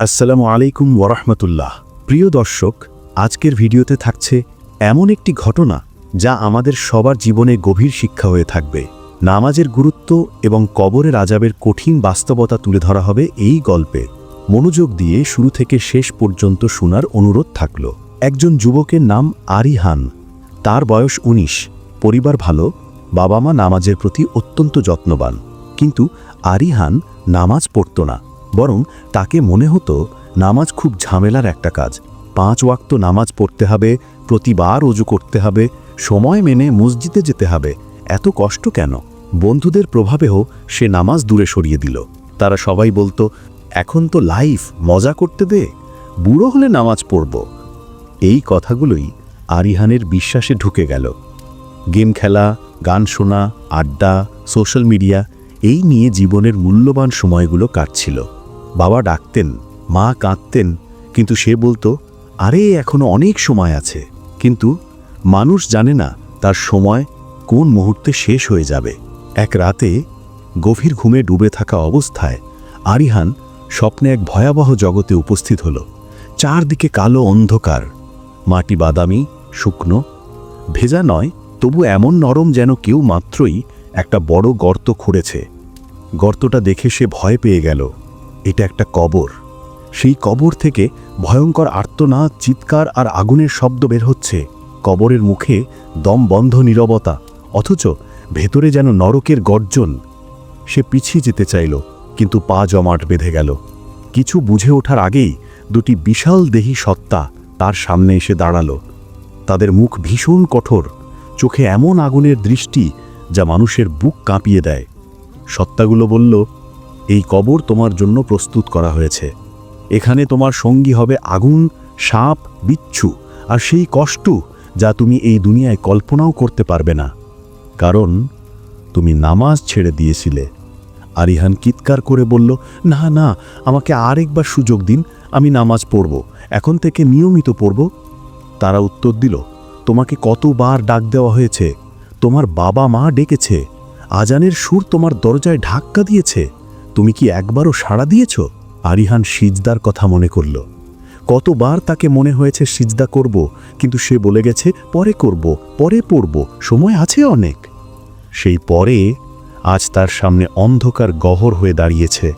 আসসালামু আলাইকুম ওরহমতুল্লাহ প্রিয় দর্শক, আজকের ভিডিওতে থাকছে এমন একটি ঘটনা যা আমাদের সবার জীবনে গভীর শিক্ষা হয়ে থাকবে। নামাজের গুরুত্ব এবং কবরের আজাবের কঠিন বাস্তবতা তুলে ধরা হবে এই গল্পে। মনোযোগ দিয়ে শুরু থেকে শেষ পর্যন্ত শোনার অনুরোধ থাকল। একজন যুবকের নাম আরিহান। তার বয়স ১৯ পরিবার ভালো। বাবা মা নামাজের প্রতি অত্যন্ত যত্নবান। কিন্তু আরিহান নামাজ পড়ত না। বরং তাকে মনে হতো নামাজ খুব ঝামেলার একটা কাজ। পাঁচ ওয়াক্ত নামাজ পড়তে হবে, প্রতিবার অজু করতে হবে, সময় মেনে মসজিদে যেতে হবে। এত কষ্ট কেন? বন্ধুদের প্রভাবেও সে নামাজ দূরে সরিয়ে দিল। তারা সবাই বলতো, এখন তো লাইফ, মজা করতে দে, বুড়ো হলে নামাজ পড়ব। এই কথাগুলোই আরিহানের বিশ্বাসে ঢুকে গেল। গেম খেলা, গান শোনা, আড্ডা, সোশ্যাল মিডিয়া, এই নিয়ে জীবনের মূল্যবান সময়গুলো কাটছিল। বাবা ডাকতেন, মা কাঁদতেন, কিন্তু সে বলতো, আরে, এখনও অনেক সময় আছে। কিন্তু মানুষ জানে না তার সময় কোন মুহূর্তে শেষ হয়ে যাবে। এক রাতে গভীর ঘুমে ডুবে থাকা অবস্থায় আরিহান স্বপ্নে এক ভয়াবহ জগতে উপস্থিত হল। চারদিকে কালো অন্ধকার, মাটি বাদামি, শুকনো। ভেজা নয়, তবু এমন নরম যেন কেউ মাত্রই একটা বড় গর্ত খুঁড়েছে। গর্তটা দেখে সে ভয় পেয়ে গেল। এটা একটা কবর। সেই কবর থেকে ভয়ঙ্কর আর্তনা চিৎকার আর আগুনের শব্দ বের হচ্ছে। কবরের মুখে দম বন্ধ নীরবতা, অথচ ভেতরে যেন নরকের গর্জন। সে পিছিয়ে যেতে চাইল, কিন্তু পা জমাট বেঁধে গেল। কিছু বুঝে ওঠার আগেই দুটি বিশাল দেহী সত্তা তার সামনে এসে দাঁড়াল। তাদের মুখ ভীষণ কঠোর, চোখে এমন আগুনের দৃষ্টি যা মানুষের বুক কাঁপিয়ে দেয়। সত্তাগুলো বলল এই কবর তোমার জন্য প্রস্তুত করা হয়েছে। এখানে তোমার সঙ্গী হবে আগুন, সাপ, বিচ্ছু আর সেই কষ্ট যা তুমি এই দুনিয়ায় কল্পনাও করতে পারবে না। কারণ তুমি নামাজ ছেড়ে দিয়েছিলে। আরিহান কিৎকার করে বলল, না না, আমাকে আরেকবার সুযোগ দিন, আমি নামাজ পড়ব। এখন থেকে নিয়মিত পড়ব। তারা উত্তর দিল, তোমাকে কতবার ডাক দেওয়া হয়েছে? তোমার বাবা মা ডেকেছে। আজানের সুর তোমার দরজায় ঢাক্কা দিয়েছে। তুমি কি একবারও সাড়া দিয়েছ? আরিহান সিজদার কথা মনে করল। কতবার তাকে মনে হয়েছে সিজদা করব, কিন্তু সে বলে গেছে, পরে করব, পরে পড়ব, সময় আছে অনেক। সেই পরে আজ তার সামনে অন্ধকার গহর হয়ে দাঁড়িয়েছে।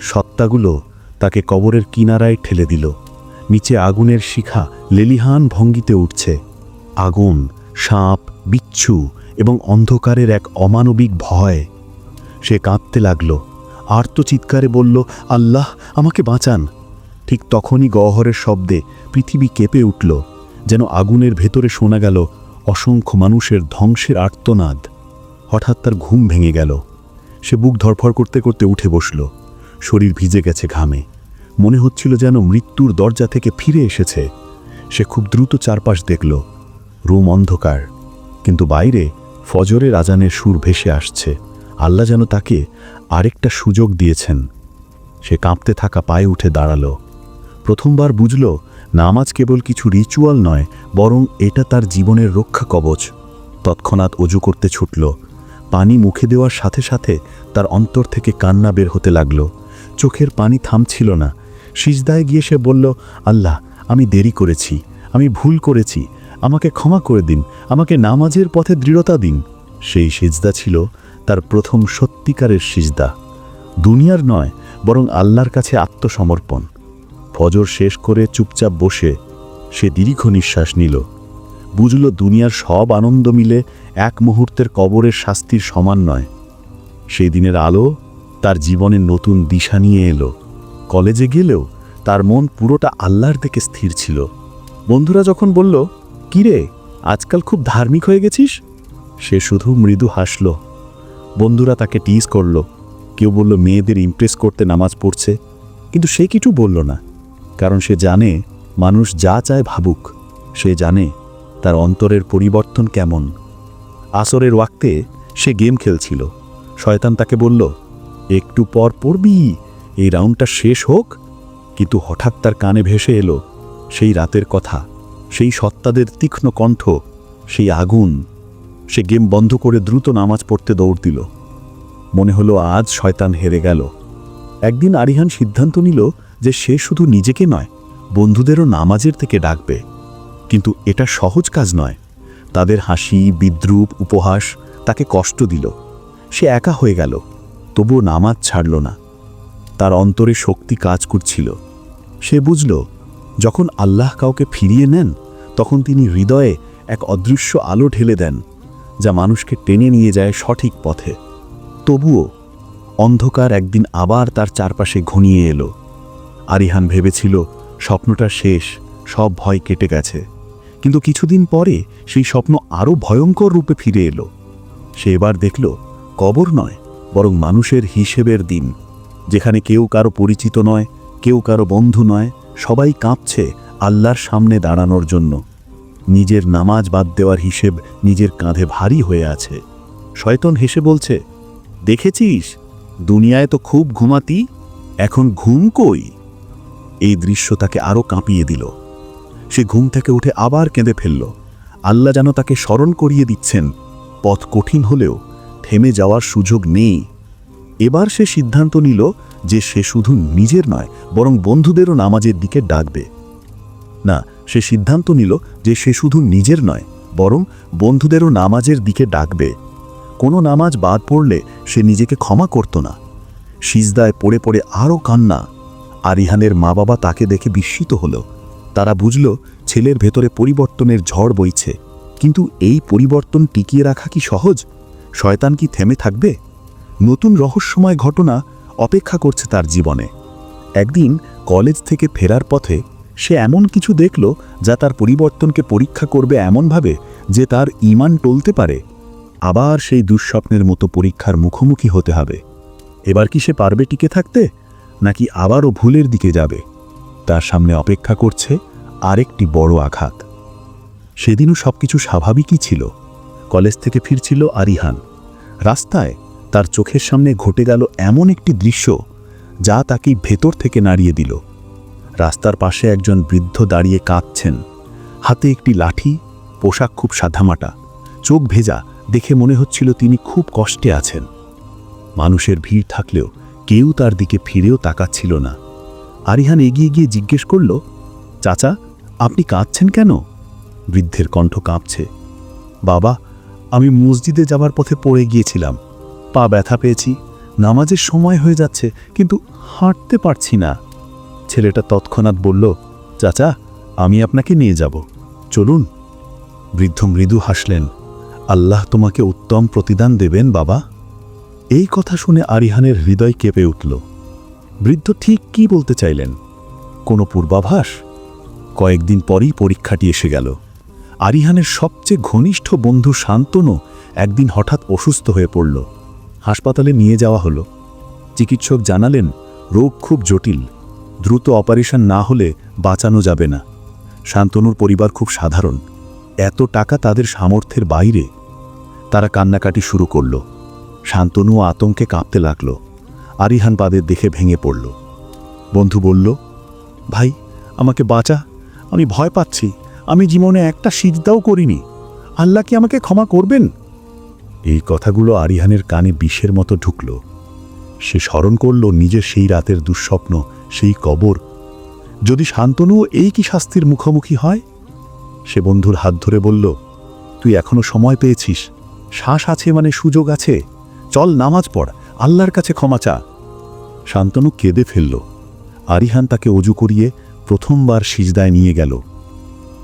সত্তাগুলো তাকে কবরের কিনারায় ঠেলে দিল। নিচে আগুনের শিখা লেলিহান ভঙ্গিতে উঠছে। আগুন, সাপ, বিচ্ছু এবং অন্ধকারের এক অমানবিক ভয়। সে কাঁদতে লাগল। আর্তচিৎকারে বলল, আল্লাহ, আমাকে বাঁচান। ঠিক তখনই গহরের শব্দে পৃথিবী কেঁপে উঠল, যেন আগুনের ভেতরে শোনা গেল অসংখ্য মানুষের ধ্বংসের আর্তনাদ। হঠাৎ তার ঘুম ভেঙে গেল। সে বুক ধরফর করতে করতে উঠে বসল। শরীর ভিজে গেছে ঘামে। মনে হচ্ছিল যেন মৃত্যুর দরজা থেকে ফিরে এসেছে। সে খুব দ্রুত চারপাশ দেখল। রুম অন্ধকার। কিন্তু বাইরে ফজরের আজানের সুর ভেসে আসছে। আল্লাহ যেন তাকে আরেকটা সুযোগ দিয়েছেন। সে কাঁপতে থাকা পায়ে উঠে দাঁড়াল। প্রথমবার বুঝল, নামাজ কেবল কিছু রিচুয়াল নয়, বরং এটা তার জীবনের রক্ষা কবচ। তৎক্ষণাৎ অজু করতে ছুটল। পানি মুখে দেওয়ার সাথে সাথে তার অন্তর থেকে কান্না বের হতে লাগল। চোখের পানি থামছিল না। সিজদায় গিয়ে সে বলল, আল্লাহ, আমি দেরি করেছি, আমি ভুল করেছি। আমাকে ক্ষমা করে দিন, আমাকে নামাজের পথে দৃঢ়তা দিন। সেই সিজদা ছিল তার প্রথম সত্যিকারের সিজদা। দুনিয়ার নয়, বরং আল্লাহর কাছে আত্মসমর্পণ। ফজর শেষ করে চুপচাপ বসে সে দীর্ঘ নিঃশ্বাস নিল। বুঝল দুনিয়ার সব আনন্দ মিলে এক মুহূর্তের কবরের শাস্তির সমান নয়। সেই দিনের আলো তার জীবনের নতুন দিশা নিয়ে এলো। কলেজে গেলেও তার মন পুরোটা আল্লাহর দিকে স্থির ছিল। বন্ধুরা যখন বলল, কিরে, আজকাল খুব ধার্মিক হয়ে গেছিস? সে শুধু মৃদু হাসল বন্ধুরা তাকে টিজ করল। কেউ বলল, মেয়েদের ইমপ্রেস করতে নামাজ পড়ছে। কিন্তু সে কিছু বলল না, কারণ সে জানে মানুষ যা চায় ভাবুক। সে জানে তার অন্তরের পরিবর্তন কেমন। আসরের ওয়াক্তে সে গেম খেলছিল। শয়তান তাকে বলল, একটু পর পড়বি, এই রাউন্ডটা শেষ হোক। কিন্তু হঠাৎ তার কানে ভেসে এলো সেই রাতের কথা, সেই সত্তাদের তীক্ষ্ণ কণ্ঠ, সেই আগুন। সে গেম বন্ধ করে দ্রুত নামাজ পড়তে দৌড় দিল। মনে হলো আজ শয়তান হেরে গেল। একদিন আরিহান সিদ্ধান্ত নিল যে সে শুধু নিজেকে নয়, বন্ধুদেরও নামাজের থেকে ডাকবে। কিন্তু এটা সহজ কাজ নয়। তাদের হাসি, বিদ্রুপ, উপহাস তাকে কষ্ট দিল। সে একা হয়ে গেল, তবুও নামাজ ছাড়ল না। তার অন্তরে শক্তি কাজ করছিল। সে বুঝল, যখন আল্লাহ কাউকে ফিরিয়ে নেন, তখন তিনি হৃদয়ে এক অদৃশ্য আলো ঢেলে দেন। যা মানুষকে টেনে নিয়ে যায় সঠিক পথে। তবুও অন্ধকার একদিন আবার তার চারপাশে ঘনিয়ে এলো। আরিহান ভেবেছিল, স্বপ্নটা শেষ, সব ভয় কেটে গেছে। কিন্তু কিছুদিন পরে সেই স্বপ্ন আরও ভয়ঙ্কর রূপে ফিরে এলো। সে এবার দেখল, কবর নয়, বরং মানুষের হিসেবের দিন। যেখানে কেউ কারও পরিচিত নয়, কেউ কারও বন্ধু নয়, সবাই কাঁপছে আল্লাহর সামনে দাঁড়ানোর জন্য। নিজের নামাজ বাদ দেওয়ার হিসেব নিজের কাঁধে ভারী হয়ে আছে। শয়তন হেসে বলছে, দেখেছিস? দুনিয়ায় তো খুব ঘুমাতি, এখন ঘুম কই? এই দৃশ্য তাকে আরও কাঁপিয়ে দিল। সে ঘুম থেকে উঠে আবার কেঁদে ফেলল। আল্লাহ যেন তাকে স্মরণ করিয়ে দিচ্ছেন, পথ কঠিন হলেও থেমে যাওয়ার সুযোগ নেই। এবার সে সিদ্ধান্ত নিল যে সে শুধু নিজের নয়, বরং বন্ধুদেরও নামাজের দিকে ডাকবে। না সে সিদ্ধান্ত নিল যে সে শুধু নিজের নয়, বরং বন্ধুদেরও নামাজের দিকে ডাকবে। কোনো নামাজ বাদ পড়লে সে নিজেকে ক্ষমা করত না। সিজদায় পড়ে পড়ে আরও কান্না। আরিহানের মা বাবা তাকে দেখে বিস্মিত হল। তারা বুঝল, ছেলের ভেতরে পরিবর্তনের ঝড় বইছে। কিন্তু এই পরিবর্তন টিকিয়ে রাখা কি সহজ? শয়তান কি থেমে থাকবে? নতুন রহস্যময় ঘটনা অপেক্ষা করছে তার জীবনে। একদিন কলেজ থেকে ফেরার পথে সে এমন কিছু দেখল যা তার পরিবর্তনকে পরীক্ষা করবে এমনভাবে যে তার ইমান টলতে পারে। আবার সেই দুঃস্বপ্নের মতো পরীক্ষার মুখোমুখি হতে হবে। এবার কি সে পারবে টিকে থাকতে, নাকি আবারও ভুলের দিকে যাবে? তার সামনে অপেক্ষা করছে আরেকটি বড় আঘাত। সেদিনও সবকিছু স্বাভাবিকই ছিল। কলেজ থেকে ফিরছিল আরিহান। রাস্তায় তার চোখের সামনে ঘটে গেল এমন একটি দৃশ্য যা তাকে ভেতর থেকে নাড়িয়ে দিল। রাস্তার পাশে একজন বৃদ্ধ দাঁড়িয়ে কাঁদছেন। হাতে একটি লাঠি, পোশাক খুব সাধামাটা চোখ ভেজা দেখে মনে হচ্ছিল তিনি খুব কষ্টে আছেন। মানুষের ভিড় থাকলেও কেউ তার দিকে ফিরেও তাকাচ্ছিল না। আরিহান এগিয়ে গিয়ে জিজ্ঞেস করল, চাচা, আপনি কাঁদছেন কেন? বৃদ্ধের কণ্ঠ কাঁপছে। বাবা, আমি মসজিদে যাবার পথে পড়ে গিয়েছিলাম। পা ব্যথা পেয়েছি, নামাজের সময় হয়ে যাচ্ছে, কিন্তু হাঁটতে পারছি না। ছেলেটা তৎক্ষণাৎ বলল, চাচা, আমি আপনাকে নিয়ে যাব। চলুন। বৃদ্ধ মৃদু হাসলেন, আল্লাহ তোমাকে উত্তম প্রতিদান দেবেন, বাবা। এই কথা শুনে আরিহানের হৃদয় কেঁপে উঠল। বৃদ্ধ ঠিক কি বলতে চাইলেন? কোনো পূর্বাভাস? কয়েকদিন পরেই পরীক্ষাটি এসে গেল। আরিহানের সবচেয়ে ঘনিষ্ঠ বন্ধু শান্তনু একদিন হঠাৎ অসুস্থ হয়ে পড়ল। হাসপাতালে নিয়ে যাওয়া হলো। চিকিৎসক জানালেন, রোগ খুব জটিল। দ্রুত অপারেশন না হলে বাঁচানো যাবে না। শান্তনুর পরিবার খুব সাধারণ। এত টাকা তাদের সামর্থ্যের বাইরে। তারা কান্নাকাটি শুরু করল। শান্তনু আতঙ্কে কাঁপতে লাগল। আরিহান পাদের দেখে ভেঙে পড়ল। বন্ধু বলল, ভাই, আমাকে বাঁচা। আমি ভয় পাচ্ছি। আমি জীবনে একটা সিজদাও করিনি। আল্লাহ কি আমাকে ক্ষমা করবেন? এই কথাগুলো আরিহানের কানে বিষের মতো ঢুকল। সে স্মরণ করল নিজের সেই রাতের দুঃস্বপ্ন সেই কবর। যদি শান্তনুও এই কি শাস্তির মুখোমুখি হয়? সে বন্ধুর হাত ধরে বলল, তুই এখনও সময় পেয়েছিস। শ্বাস আছে মানে সুযোগ আছে। চল নামাজ পড়, আল্লাহর কাছে ক্ষমা চা। শান্তনু কেঁদে ফেলল। আরিহান তাকে অজু করিয়ে প্রথমবার সিজদায় নিয়ে গেল।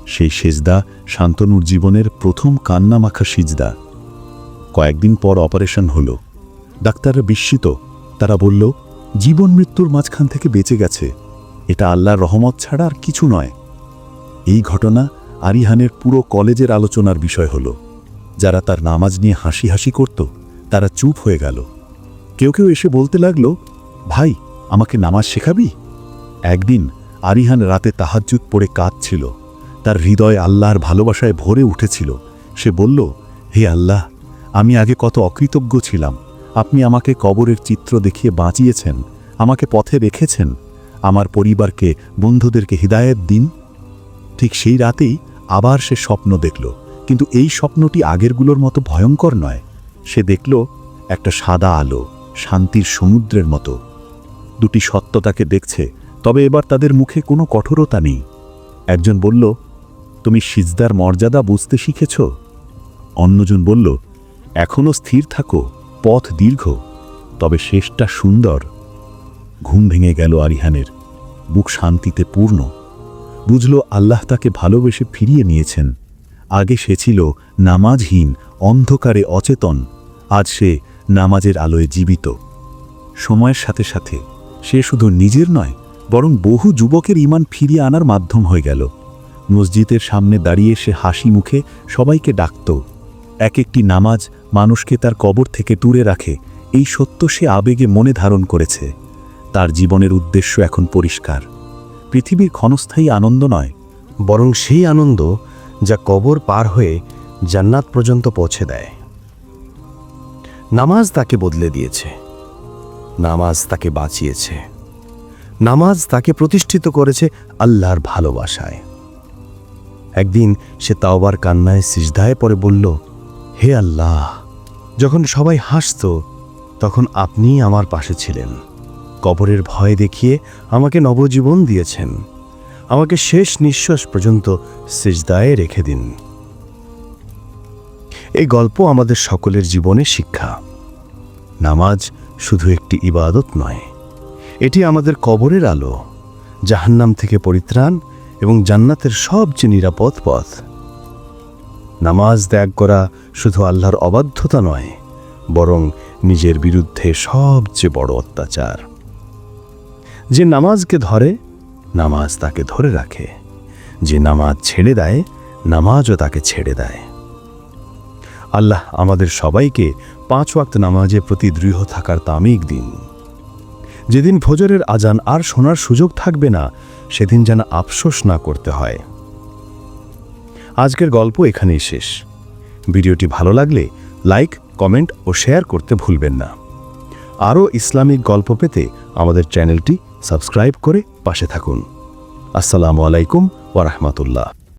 সেই সেজদা শান্তনুর জীবনের প্রথম কান্নামাখা সিজদা। কয়েকদিন পর অপারেশন হল। ডাক্তাররা বিস্মিত। তারা বলল জীবন মৃত্যুর মাঝখান থেকে বেঁচে গেছে। এটা আল্লাহর রহমত ছাড়া আর কিছু নয়। এই ঘটনা আরিহানের পুরো কলেজের আলোচনার বিষয় হল। যারা তার নামাজ নিয়ে হাসি হাসি করত, তারা চুপ হয়ে গেল। কেউ কেউ এসে বলতে লাগল, ভাই, আমাকে নামাজ শেখাবি? একদিন আরিহান রাতে তাহাজ্জুদ পড়ে কাঁদছিল। তার হৃদয় আল্লাহর ভালোবাসায় ভরে উঠেছিল। সে বলল, হে আল্লাহ, আমি আগে কত অকৃতজ্ঞ ছিলাম। আপনি আমাকে কবরের চিত্র দেখিয়ে বাঁচিয়েছেন, আমাকে পথে রেখেছেন, আমার পরিবারকে, বন্ধুদেরকে হৃদায়ত দিন। ঠিক সেই রাতেই আবার সে স্বপ্ন দেখল, কিন্তু এই স্বপ্নটি আগেরগুলোর মতো ভয়ঙ্কর নয়। সে দেখল একটা সাদা আলো, শান্তির সমুদ্রের মতো। দুটি সত্য তাকে দেখছে, তবে এবার তাদের মুখে কোনো কঠোরতা নেই। একজন বলল, তুমি সিজদার মর্যাদা বুঝতে শিখেছ? অন্যজন বলল এখনও স্থির থাকো। পথ দীর্ঘ, তবে শেষটা সুন্দর। ঘুম ভেঙে গেল আরিহানের, বুক শান্তিতে পূর্ণ। বুঝল আল্লাহ তাকে ভালোবেসে ফিরিয়ে নিয়েছেন। আগে সে ছিল নামাজহীন, অন্ধকারে অচেতন, আজ সে নামাজের আলোয় জীবিত। সময়ের সাথে সাথে সে শুধু নিজের নয়, বরং বহু যুবকের ইমান ফিরিয়ে আনার মাধ্যম হয়ে গেল। মসজিদের সামনে দাঁড়িয়ে সে হাসি মুখে সবাইকে ডাকত। এক একটি নামাজ মানুষকে তার কবর থেকে দূরে রাখে। এই সত্য সে আবেগে মনে ধারণ করেছে। তার জীবনের উদ্দেশ্য এখন পরিষ্কার। পৃথিবীর ক্ষণস্থায়ী আনন্দ নয়, বরং সেই আনন্দ যা কবর পার হয়ে জান্নাত পর্যন্ত পৌঁছে দেয়। নামাজ তাকে বদলে দিয়েছে। নামাজ তাকে বাঁচিয়েছে। নামাজ তাকে প্রতিষ্ঠিত করেছে আল্লাহর ভালোবাসায়। একদিন সে তাওবার কান্নায় সিজদায় পরে বলল হে আল্লাহ, যখন সবাই হাসত, তখন আপনি আমার পাশে ছিলেন। কবরের ভয় দেখিয়ে আমাকে নবজীবন দিয়েছেন। আমাকে শেষ নিঃশ্বাস পর্যন্ত সিজদায়ে রেখে দিন। এই গল্প আমাদের সকলের জীবনে শিক্ষা। নামাজ শুধু একটি ইবাদত নয়, এটি আমাদের কবরের আলো, জাহান্নাম থেকে পরিত্রাণ এবং জান্নাতের সবচেয়ে নিরাপদ পথ। নামাজ ত্যাগ করা শুধু আল্লাহর অবাধ্যতা নয়, বরং নিজের বিরুদ্ধে সবচেয়ে বড় অত্যাচার। যে নামাজকে ধরে, নামাজ তাকে ধরে রাখে। যে নামাজ ছেড়ে দেয়, নামাজও তাকে ছেড়ে দেয়। আল্লাহ আমাদের সবাইকে পাঁচ ওয়াক্ত নামাজে প্রতি দৃঢ় থাকার তামিক দিন। যেদিন ফজরের আজান আর শোনার সুযোগ থাকবে না, সেদিন যেন আফসোস না করতে হয়। আজকের গল্প এখানেই শেষ। ভিডিওটি ভালো লাগলে লাইক, কমেন্ট ও শেয়ার করতে ভুলবেন না। আরও ইসলামিক গল্প পেতে আমাদের চ্যানেলটি সাবস্ক্রাইব করে পাশে থাকুন। আসসালামু আলাইকুম ওরহমতুল্লাহ